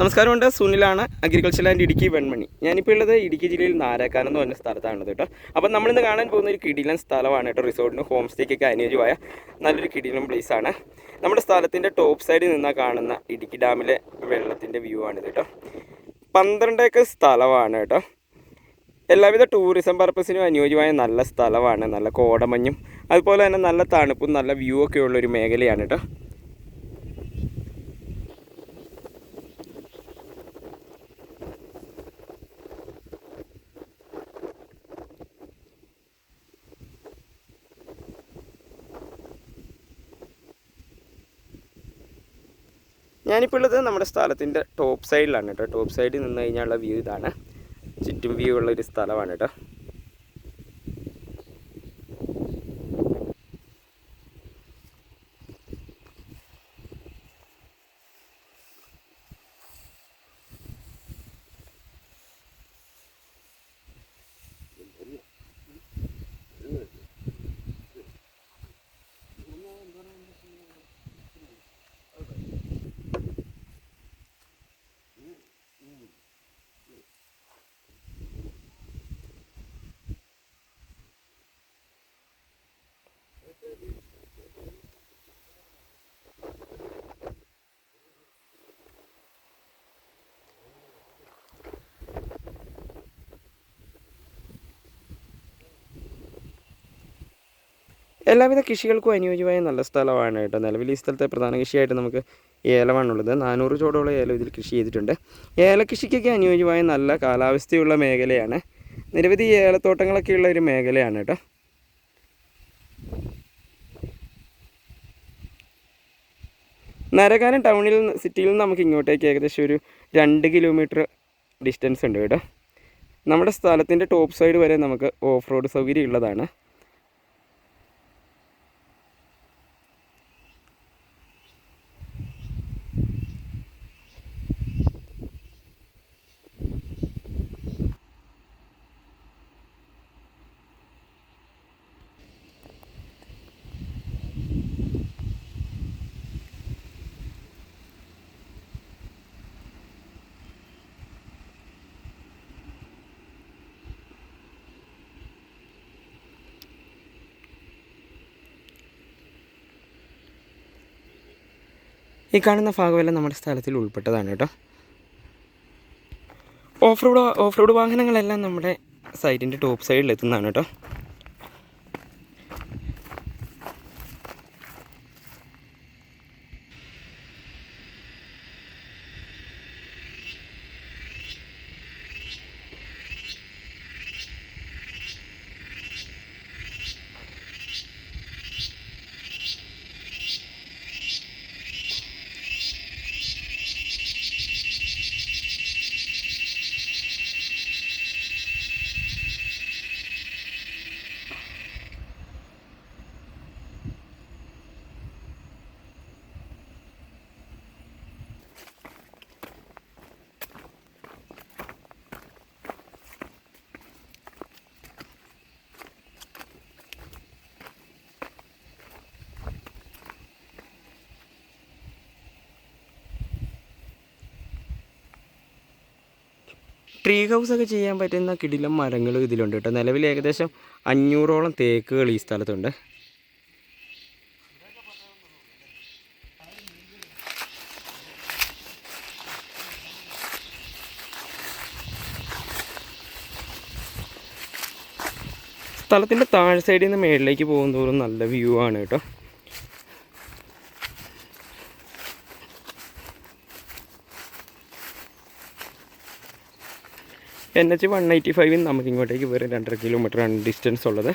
നമസ്കാരമുണ്ട്. സുനിലാണ് agriculture and Idukki Venmani. ഞാനിപ്പോൾ ഉള്ളത് ഇടുക്കി ജില്ലയിൽ നാരാക്കാനം എന്ന് പറഞ്ഞ സ്ഥലത്താണ് കേട്ടോ. അപ്പം നമ്മളിന്ന് കാണാൻ പോകുന്ന ഒരു കിടിലൻ സ്ഥലമാണ് കേട്ടോ റിസോർട്ടിന് ഹോം സ്റ്റേക്കൊക്കെ അനുയോജ്യമായ നല്ലൊരു കിടിലൻ ആണ്. നമ്മുടെ സ്ഥലത്തിന്റെ ടോപ്പ് സൈഡിൽ നിന്നാണ് കാണുന്ന ഇടുക്കി ഡാമിലെ വെള്ളത്തിന്റെ വ്യൂ ആണിത് കേട്ടോ. പന്ത്രണ്ട് ഏക്കർ സ്ഥലമാണ് കേട്ടോ. എല്ലാവിധ ടൂറിസം പർപ്പസിനും അനുയോജ്യമായ നല്ല സ്ഥലമാണ് നല്ല കോടമഞ്ഞും അതുപോലെ തന്നെ നല്ല തണുപ്പും നല്ല വ്യൂ ഒക്കെ ഉള്ളൊരു മേഖലയാണ് കേട്ടോ. ഞാനിപ്പോൾ ഉള്ളത് നമ്മുടെ സ്ഥലത്തിന്റെ ടോപ്പ് സൈഡിലാണ് കേട്ടോ ടോപ്പ് സൈഡിൽ നിന്ന് കഴിഞ്ഞാലുള്ള വ്യൂ ഇതാണ്. ചുറ്റും വ്യൂ ഉള്ള ഒരു സ്ഥലമാണ് കേട്ടോ എല്ലാവിധ കൃഷികൾക്കും അനുയോജ്യമായ നല്ല സ്ഥലമാണ് കേട്ടോ. നിലവിൽ ഈ സ്ഥലത്തെ പ്രധാന കൃഷിയായിട്ട് നമുക്ക് ഏലമാണുള്ളത് നാനൂറ് ചോടോളം ഏലം ഇതിൽ കൃഷി ചെയ്തിട്ടുണ്ട്. ഏലകൃഷിക്കൊക്കെ അനുയോജ്യമായ നല്ല കാലാവസ്ഥയുള്ള മേഖലയാണ്. നിരവധി ഏലത്തോട്ടങ്ങളൊക്കെ ഉള്ള ഒരു മേഖലയാണ് കേട്ടോ. നരകാനം ടൗണിൽ സിറ്റിയിൽ നിന്ന് നമുക്ക് ഇങ്ങോട്ടേക്ക് ഏകദേശം ഒരു രണ്ട് കിലോമീറ്റർ ഡിസ്റ്റൻസ് ഉണ്ട് കേട്ടോ. നമ്മുടെ സ്ഥലത്തിന്റെ ടോപ്പ് സൈഡ് വരെ നമുക്ക് ഓഫ് റോഡ് സൗകര്യം ഉള്ളതാണ് ഈ കാണുന്ന ഭാഗമെല്ലാം നമ്മുടെ സ്ഥലത്തിൽ ഉൾപ്പെട്ടതാണ് കേട്ടോ. ഓഫ് റോഡ് ഓഫ് റോഡ് വാഹനങ്ങളെല്ലാം നമ്മുടെ സൈറ്റിന്റെ ടോപ്പ് സൈഡിൽ എത്തുന്നതാണ് കേട്ടോ. ട്രീ ഹൗസ് ഒക്കെ ചെയ്യാൻ പറ്റുന്ന കിടിലം മരങ്ങൾ ഇതിലുണ്ട് കേട്ടോ. നിലവിൽ ഏകദേശം അഞ്ഞൂറോളം തേക്കുകൾ ഈ സ്ഥലത്തുണ്ട്. സ്ഥലത്തിന്റെ താഴെ സൈഡിൽ നിന്ന് മേളിലേക്ക് പോകുന്നതോറും നല്ല വ്യൂ ആണ് കേട്ടോ. എൻ എച്ച് വൺ എയ്റ്റി ഫൈവിൽ നമുക്ക് ഇങ്ങോട്ടേക്ക് വേറെ രണ്ടര കിലോമീറ്ററാണ് ഡിസ്റ്റൻസ് ഉള്ളത്.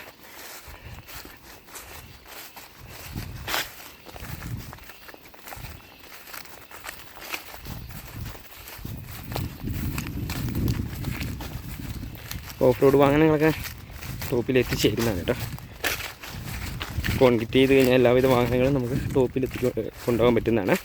ഓഫ് റോഡ് വാഹനങ്ങളൊക്കെ ടോപ്പിൽ എത്തിച്ചേരുന്നതാണ് കേട്ടോ. കോൺക്രീറ്റ് ചെയ്ത് കഴിഞ്ഞാൽ എല്ലാവിധ വാഹനങ്ങളും നമുക്ക് ടോപ്പിൽ എത്തി കൊണ്ടുപോകാൻ പറ്റുന്നതാണ്.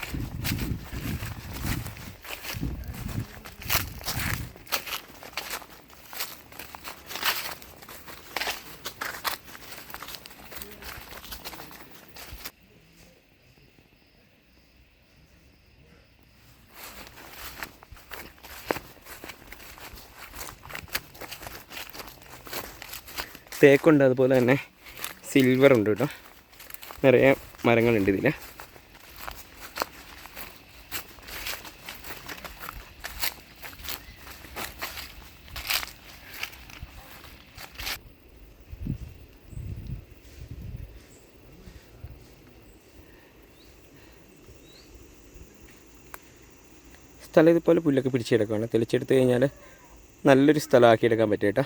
തേക്കുണ്ട് അതുപോലെ തന്നെ സിൽവർ ഉണ്ട് കേട്ടോ. നിറയെ മരങ്ങളുണ്ട് ഇതിൽ സ്ഥലം ഇതുപോലെ പുല്ലൊക്കെ പിടിച്ചെടുക്കുകയാണ് തെളിച്ചെടുത്ത് കഴിഞ്ഞാൽ നല്ലൊരു സ്ഥലമാക്കിയെടുക്കാൻ പറ്റും കേട്ടോ.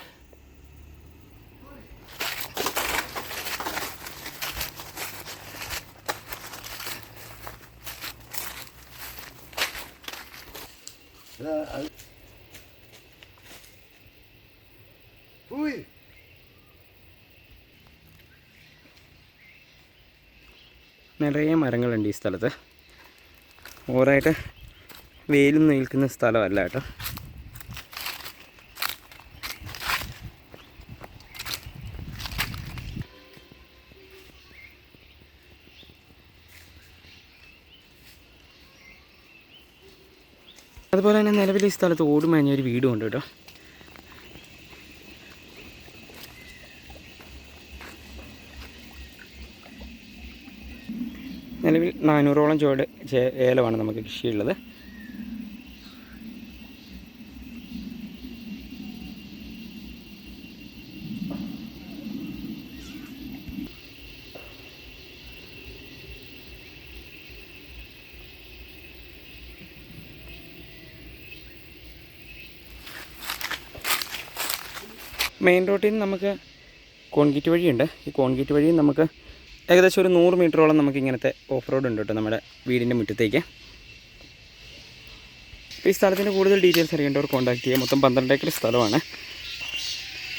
Ui! നിറയെ മരങ്ങളുണ്ട് ഈ സ്ഥലത്ത്. ഓവറായിട്ട് വെയിലും നിൽക്കുന്ന സ്ഥലമല്ല കേട്ടോ. അതുപോലെ തന്നെ നിലവിൽ ഈ സ്ഥലത്ത് ഓടുമേഞ്ഞ ഒരു വീടും ഉണ്ട് കേട്ടോ. നിലവിൽ നാനൂറോളം ചുവട് ഏലമാണ് നമുക്ക് കൃഷിയുള്ളത്. മെയിൻ റോട്ടിൽ നിന്ന് നമുക്ക് കോൺക്രീറ്റ് വഴിയുണ്ട്. ഈ കോൺക്രീറ്റ് വഴി നമുക്ക് ഏകദേശം ഒരു നൂറ് മീറ്ററോളം നമുക്ക് ഇങ്ങനത്തെ ഓഫ് റോഡ് ഉണ്ട് കേട്ടോ നമ്മുടെ വീടിന്റെ മുറ്റത്തേക്ക്. ഈ സ്ഥലത്തിന്റെ കൂടുതൽ ഡീറ്റെയിൽസ് അറിയേണ്ടവർ കോൺടാക്ട് ചെയ്യുക. മൊത്തം പന്ത്രണ്ട് ഏക്കർ സ്ഥലമാണ്.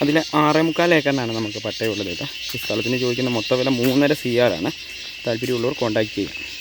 അതിൽ ആറേ മുക്കാൽ ഏക്കറിനാണ് നമുക്ക് പട്ടയമുള്ളത് കേട്ടോ. ഈ സ്ഥലത്തിന് ചോദിക്കുന്ന മൊത്തം വില മൂന്നര സി ആർ ആണ്. താല്പര്യമുള്ളവർ കോൺടാക്ട് ചെയ്യുക.